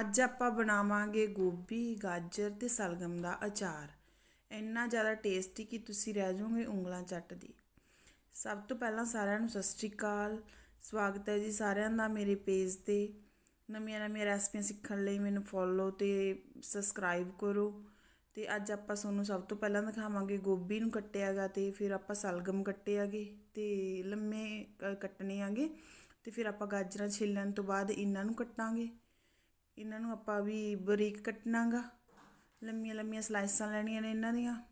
ਅੱਜ ਆਪਾਂ ਬਣਾਵਾਂਗੇ ਗੋਭੀ, ਗਾਜਰ ਤੇ ਸਲਗਮ ਦਾ ਅਚਾਰ। ਇੰਨਾ ਜ਼ਿਆਦਾ ਟੇਸਟੀ ਕਿ ਤੁਸੀਂ ਰਹਿ ਜਾਓਗੇ ਉਂਗਲਾਂ ਚੱਟਦੀ ਸਭ ਤੋਂ ਪਹਿਲਾਂ ਸਾਰਿਆਂ ਨੂੰ ਸਤਿ ਸ਼੍ਰੀ ਅਕਾਲ। ਸਵਾਗਤ ਹੈ ਜੀ ਸਾਰਿਆਂ ਦਾ ਮੇਰੇ ਪੇਜ ਤੇ। ਨਵੀਆਂ ਨਵੀਆਂ ਰੈਸਪੀਆਂ ਸਿੱਖਣ ਲਈ ਮੈਨੂੰ ਫੋਲੋ ਤੇ ਸਬਸਕ੍ਰਾਈਬ ਕਰੋ। ਤੇ ਅੱਜ ਆਪਾਂ ਤੁਹਾਨੂੰ ਸਭ ਤੋਂ ਪਹਿਲਾਂ ਦਿਖਾਵਾਂਗੇ ਗੋਭੀ ਨੂੰ ਕੱਟਿਆਗਾ ਤੇ ਫਿਰ ਆਪਾਂ ਸਲਗਮ ਕੱਟਿਆਗੇ ਤੇ ਲੰਮੇ ਕ- ਕੱਟਣੇ ਆਗੇ ਤੇ ਫਿਰ ਆਪਾਂ ਗਾਜਰਾਂ ਛਿੱਲਣ ਤੋਂ ਬਾਅਦ ਇਹਨਾਂ ਨੂੰ ਕੱਟਾਂਗੇ। ਇਹਨਾਂ ਨੂੰ ਆਪਾਂ ਵੀ ਬਰੀਕ ਕੱਟਣਾਗਾ। ਲੰਮੀਆਂ ਲੰਮੀਆਂ ਸਲਾਈਸਾਂ ਲੈਣੀਆਂ ਨੇ ਇਹਨਾਂ ਦੀਆਂ।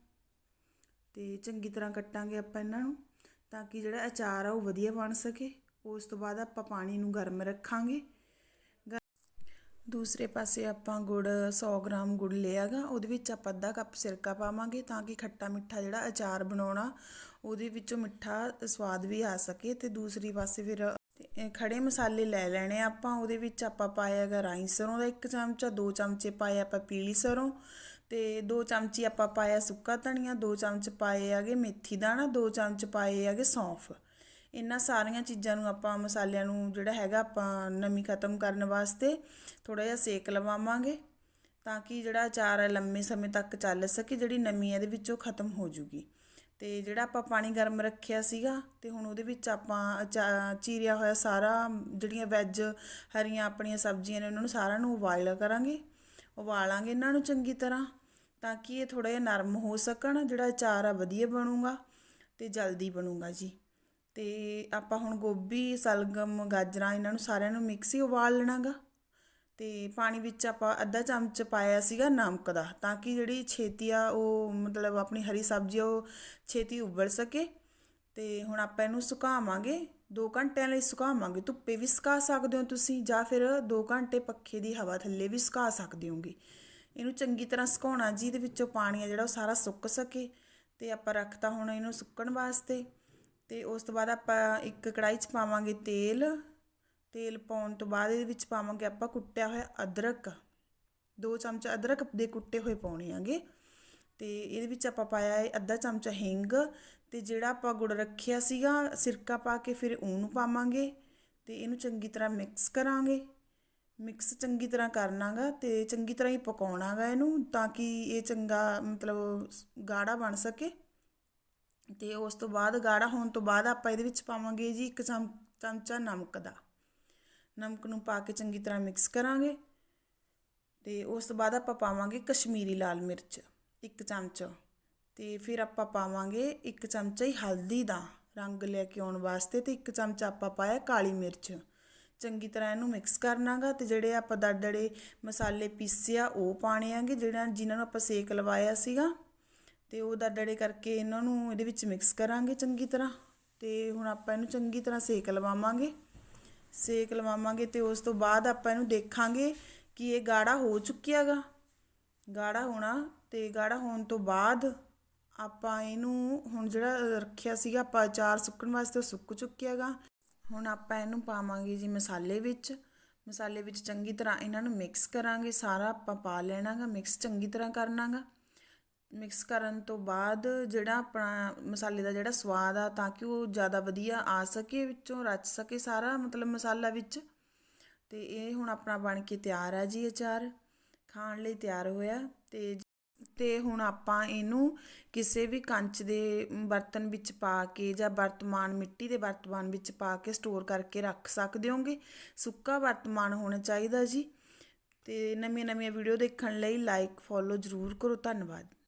ਤੇ ਚੰਗੀ ਤਰ੍ਹਾਂ ਕੱਟਾਂਗੇ ਆਪਾਂ ਇਹਨਾਂ ਨੂੰ ਤਾਂ ਕਿ ਜਿਹੜਾ ਅਚਾਰ ਆ ਉਹ ਵਧੀਆ ਬਣ ਸਕੇ। ਉਸ ਤੋਂ ਬਾਅਦ ਆਪਾਂ ਪਾਣੀ ਨੂੰ ਗਰਮ ਰੱਖਾਂਗੇ। ਗ- ਦੂਸਰੇ ਪਾਸੇ ਆਪਾਂ ਗੁੜ 100 ਗ੍ਰਾਮ ਗੁੜ ਲਿਆਗਾ। ਉਹਦੇ ਵਿੱਚ ਆਪਾਂ ਅੱਧਾ ਕੱਪ ਸਿਰਕਾ ਪਾਵਾਂਗੇ ਤਾਂ ਕਿ ਖੱਟਾ ਮਿੱਠਾ ਜਿਹੜਾ ਅਚਾਰ ਬਣਾਉਣਾ ਉਹਦੇ ਵਿੱਚੋਂ ਮਿੱਠਾ ਸਵਾਦ ਵੀ ਆ ਸਕੇ। ਤੇ ਦੂਸਰੀ ਪਾਸੇ ਫਿਰ ਖੜੇ ਮਸਾਲੇ ਲੈ ਲੈਣੇ ਆਪਾਂ, ਉਹਦੇ ਵਿੱਚ ਆਪਾਂ ਪਾਇਆ ਹੈਗਾ ਰਾਈ ਸਰੋਂ ਦਾ ਇੱਕ ਚਮਚਾ, ਦੋ ਚਮਚੇ ਪਾਏ ਆਪਾਂ ਪੀਲੀ ਸਰੋਂ ਤੇ ਦੋ ਚਮਚੀ ਆਪਾਂ ਪਾਇਆ ਸੁੱਕਾ ਧਨੀਆ, ਦੋ ਚਮਚ ਪਾਏ ਹੈਗੇ ਮੇਥੀ ਦਾਣਾ, ਦੋ ਚਮਚ ਪਾਏ ਹੈਗੇ ਸੌਂਫ। ਇਹਨਾਂ ਸਾਰੀਆਂ ਚੀਜ਼ਾਂ ਨੂੰ ਆਪਾਂ ਮਸਾਲਿਆਂ ਨੂੰ ਜਿਹੜਾ ਹੈਗਾ ਆਪਾਂ ਨਮੀ ਖਤਮ ਕਰਨ ਵਾਸਤੇ ਥੋੜਾ ਜਿਹਾ ਸੇਕ ਲਵਾਵਾਂਗੇ ਤਾਂ ਕਿ ਜਿਹੜਾ ਅਚਾਰ ਹੈ ਲੰਮੇ ਸਮੇਂ ਤੱਕ ਚੱਲ ਸਕੇ, ਜਿਹੜੀ ਨਮੀ ਇਹਦੇ ਵਿੱਚੋਂ ਖਤਮ ਹੋ ਜੂਗੀ। ਅਤੇ ਜਿਹੜਾ ਆਪਾਂ ਪਾਣੀ ਗਰਮ ਰੱਖਿਆ ਸੀਗਾ ਅਤੇ ਹੁਣ ਉਹਦੇ ਵਿੱਚ ਆਪਾਂ ਅਚਾ- ਚੀਰਿਆ ਹੋਇਆ ਸਾਰਾ ਜਿਹੜੀਆਂ ਵੈੱਜ ਹਰੀਆਂ ਆਪਣੀਆਂ ਸਬਜ਼ੀਆਂ ਨੇ ਉਹਨਾਂ ਨੂੰ ਸਾਰਿਆਂ ਨੂੰ ਉਬਾਲ ਕਰਾਂਗੇ। ਉਬਾਲਾਂਗੇ ਇਹਨਾਂ ਨੂੰ ਚੰਗੀ ਤਰ੍ਹਾਂ ਤਾਂ ਕਿ ਇਹ ਥੋੜ੍ਹਾ ਜਿਹਾ ਨਰਮ ਹੋ ਸਕਣ, ਜਿਹੜਾ ਅਚਾਰ ਆ ਵਧੀਆ ਬਣੂਗਾ ਅਤੇ ਜਲਦੀ ਬਣੂਗਾ ਜੀ। ਅਤੇ ਆਪਾਂ ਹੁਣ ਗੋਭੀ, ਸਲਗਮ, ਗਾਜਰਾਂ ਇਹਨਾਂ ਨੂੰ ਸਾਰਿਆਂ ਨੂੰ ਮਿਕਸੀ ਉਬਾਲ ਲੈਣਾਗਾ। ਤੇ ਪਾਣੀ ਵਿੱਚ ਆਪਾਂ ਅੱਧਾ ਚਮਚ ਪਾਇਆ ਸੀਗਾ ਨਮਕ ਦਾ, ਤਾਂ ਕਿ ਜਿਹੜੀ ਛੇਤੀ ਆ ਉਹ ਮਤਲਬ ਆਪਣੀ ਹਰੀ ਸਬਜ਼ੀ ਉਹ ਛੇਤੀ ਉਬਲ ਸਕੇ। ਤੇ ਹੁਣ ਆਪਾਂ ਇਹਨੂੰ ਸੁਕਾਵਾਂਗੇ 2 ਘੰਟਿਆਂ ਲਈ ਸੁਕਾਵਾਂਗੇ। ਧੁੱਪੇ ਵੀ ਸੁਕਾ ਸਕਦੇ ਹੋ ਤੁਸੀਂ, ਜਾਂ ਫਿਰ 2 ਘੰਟੇ ਪੱਖੇ ਦੀ ਹਵਾ ਥੱਲੇ ਵੀ ਸੁਕਾ ਸਕਦੇ ਹੋਗੇ। ਇਹਨੂੰ ਚੰਗੀ ਤਰ੍ਹਾਂ ਸੁਕਾਉਣਾ ਜੀ, ਇਹਦੇ ਵਿੱਚੋਂ ਪਾਣੀ ਆ ਜਿਹੜਾ ਉਹ ਸਾਰਾ ਸੁੱਕ ਸਕੇ। ਤੇ ਆਪਾਂ ਰੱਖਤਾ ਹੁਣ ਇਹਨੂੰ ਸੁੱਕਣ ਵਾਸਤੇ। ਤੇ ਉਸ ਤੋਂ ਬਾਅਦ ਆਪਾਂ ਇੱਕ ਕੜਾਈ 'ਚ ਪਾਵਾਂਗੇ ਤੇਲ। ਤੇਲ ਪਾਉਣ ਤੋਂ ਬਾਅਦ ਇਹਦੇ ਵਿੱਚ ਪਾਵਾਂਗੇ ਆਪਾਂ ਕੁੱਟਿਆ ਹੋਇਆ ਅਦਰਕ। ਦੋ ਚਮਚ ਅਦਰਕ ਦੇ ਕੁੱਟੇ ਹੋਏ ਪਾਉਣੇ ਆਗੇ ਤੇ ਇਹਦੇ ਵਿੱਚ ਆਪਾਂ ਪਾਇਆ ਹੈ ਅੱਧਾ ਚਮਚਾ ਹਿੰਗ ਤੇ ਜਿਹੜਾ ਆਪਾਂ ਗੁੜ ਰੱਖਿਆ ਸੀਗਾ, ਸਿਰਕਾ ਪਾ ਕੇ ਫਿਰ ਉਹਨੂੰ ਪਾਵਾਂਗੇ ਤੇ ਇਹਨੂੰ ਚੰਗੀ ਤਰ੍ਹਾਂ ਮਿਕਸ ਕਰਾਂਗੇ। ਮਿਕਸ ਚੰਗੀ ਤਰ੍ਹਾਂ ਕਰਨਾਗਾ ਤੇ ਚੰਗੀ ਤਰ੍ਹਾਂ ਹੀ ਪਕਾਉਣਾਗਾ ਇਹਨੂੰ ਤਾਂ ਕਿ ਇਹ ਚੰਗਾ ਮਤਲਬ ਗਾੜਾ ਬਣ ਸਕੇ। ਤੇ ਉਸ ਤੋਂ ਬਾਅਦ ਗਾੜਾ ਹੋਣ ਤੋਂ ਬਾਅਦ ਆਪਾਂ ਇਹਦੇ ਵਿੱਚ ਪਾਵਾਂਗੇ ਜੀ ਇੱਕ ਚਮ, ਚਮਚਾ ਨਮਕ ਦਾ। ਨਮਕ ਨੂੰ ਪਾ ਕੇ ਚੰਗੀ ਤਰ੍ਹਾਂ ਮਿਕਸ ਕਰਾਂਗੇ। ਤੇ ਉਸ ਤੋਂ ਬਾਅਦ ਆਪਾਂ ਪਾਵਾਂਗੇ ਕਸ਼ਮੀਰੀ ਲਾਲ ਮਿਰਚ, ਇੱਕ ਚਮਚ। ਤੇ ਫਿਰ ਆਪਾਂ ਪਾਵਾਂਗੇ ਇੱਕ ਚਮਚਾ ਹੀ ਹਲਦੀ ਦਾ, ਰੰਗ ਲੈ ਕੇ ਆਉਣ ਵਾਸਤੇ ਤੇ ਇੱਕ ਚਮਚਾ ਆਪਾਂ ਪਾਇਆ ਕਾਲੀ ਮਿਰਚ। ਚੰਗੀ ਤਰ੍ਹਾਂ ਇਹਨੂੰ ਮਿਕਸ ਕਰਨਾਗਾ ਤੇ ਜਿਹੜੇ ਆਪਾਂ ਦੜਦੜੇ ਮਸਾਲੇ ਪੀਸਿਆ ਉਹ ਪਾਣੇ ਆਂਗੇ ਜਿਹੜਾ ਜਿਨ੍ਹਾਂ ਨੂੰ ਆਪਾਂ ਸੇਕ ਲਵਾਇਆ ਸੀਗਾ। ਤੇ ਉਹ ਦੜਦੜੇ ਕਰਕੇ ਇਹਨਾਂ ਨੂੰ ਇਹਦੇ ਵਿੱਚ ਮਿਕਸ ਕਰਾਂਗੇ ਚੰਗੀ ਤਰ੍ਹਾਂ। ਤੇ ਹੁਣ ਆਪਾਂ ਇਹਨੂੰ ਚੰਗੀ ਤਰ੍ਹਾਂ ਸੇਕ ਲਵਾਵਾਂਗੇ। ਸੇਕ ਲਵਾਵਾਂਗੇ ਤੇ ਉਸ ਤੋਂ ਬਾਅਦ ਆਪਾਂ ਇਹਨੂੰ ਦੇਖਾਂਗੇ ਕਿ ਇਹ ਗਾੜਾ ਹੋ ਚੁੱਕਿਆਗਾ। ਗਾੜਾ ਹੋਣਾ ਤੇ ਗਾੜਾ ਹੋਣ ਤੋਂ ਬਾਅਦ ਆਪਾਂ ਇਹਨੂੰ ਹੁਣ ਜਿਹੜਾ ਰੱਖਿਆ ਸੀਗਾ, ਆਪਾਂ ਅਚਾਰ ਸੁੱਕਣ ਵਾਸਤੇ ਉਹ ਸੁੱਕ ਚੁੱਕਿਆਗਾ। ਹੁਣ ਆਪਾਂ ਇਹਨੂੰ ਪਾਵਾਂਗੇ ਜੀ ਮਸਾਲੇ ਵਿੱਚ। ਮਸਾਲੇ ਵਿੱਚ ਚੰਗੀ ਤਰ੍ਹਾਂ ਇਹਨਾਂ ਨੂੰ ਮਿਕਸ ਕਰਾਂਗੇ, ਸਾਰਾ ਆਪਾਂ ਪਾ ਲੈਣਾਗਾ ਮਿਕਸ ਚੰਗੀ ਤਰ੍ਹਾਂ ਕਰਨਾਗਾ। ਮਿਕਸ ਕਰਨ ਤੋਂ ਬਾਅਦ ਜਿਹੜਾ ਆਪਣਾ ਮਸਾਲੇ ਦਾ ਜਿਹੜਾ ਸਵਾਦ ਆ, ਤਾਂ ਕਿ ਉਹ ਜ਼ਿਆਦਾ ਵਧੀਆ ਆ ਸਕੇ, ਵਿੱਚੋਂ ਰਚ ਸਕੇ ਸਾਰਾ ਮਤਲਬ ਮਸਾਲਾ ਵਿੱਚ। ਤੇ ਇਹ ਹੁਣ ਆਪਣਾ ਬਣ ਕੇ ਤਿਆਰ ਆ ਜੀ ਅਚਾਰ। ਖਾਣ ਲਈ ਤਿਆਰ ਹੋਇਆ। ਤੇ ਤੇ ਹੁਣ ਆਪਾਂ ਇਹਨੂੰ ਕਿਸੇ ਵੀ ਕੰਚ ਦੇ ਬਰਤਨ ਵਿੱਚ ਪਾ ਕੇ ਜਾਂ ਵਰਤਮਾਨ ਮਿੱਟੀ ਦੇ ਵਰਤਮਾਨ ਵਿੱਚ ਪਾ ਕੇ ਸਟੋਰ ਕਰਕੇ ਰੱਖ ਸਕਦੇ ਹੋਗੇ। ਸੁੱਕਾ ਵਰਤਮਾਨ ਹੋਣਾ ਚਾਹੀਦਾ ਜੀ। ਤੇ ਨਵੀਆਂ ਨਵੀਆਂ ਵੀਡੀਓ ਦੇਖਣ ਲਈ ਲਾਈਕ ਫੋਲੋ ਜ਼ਰੂਰ ਕਰੋ। ਧੰਨਵਾਦ।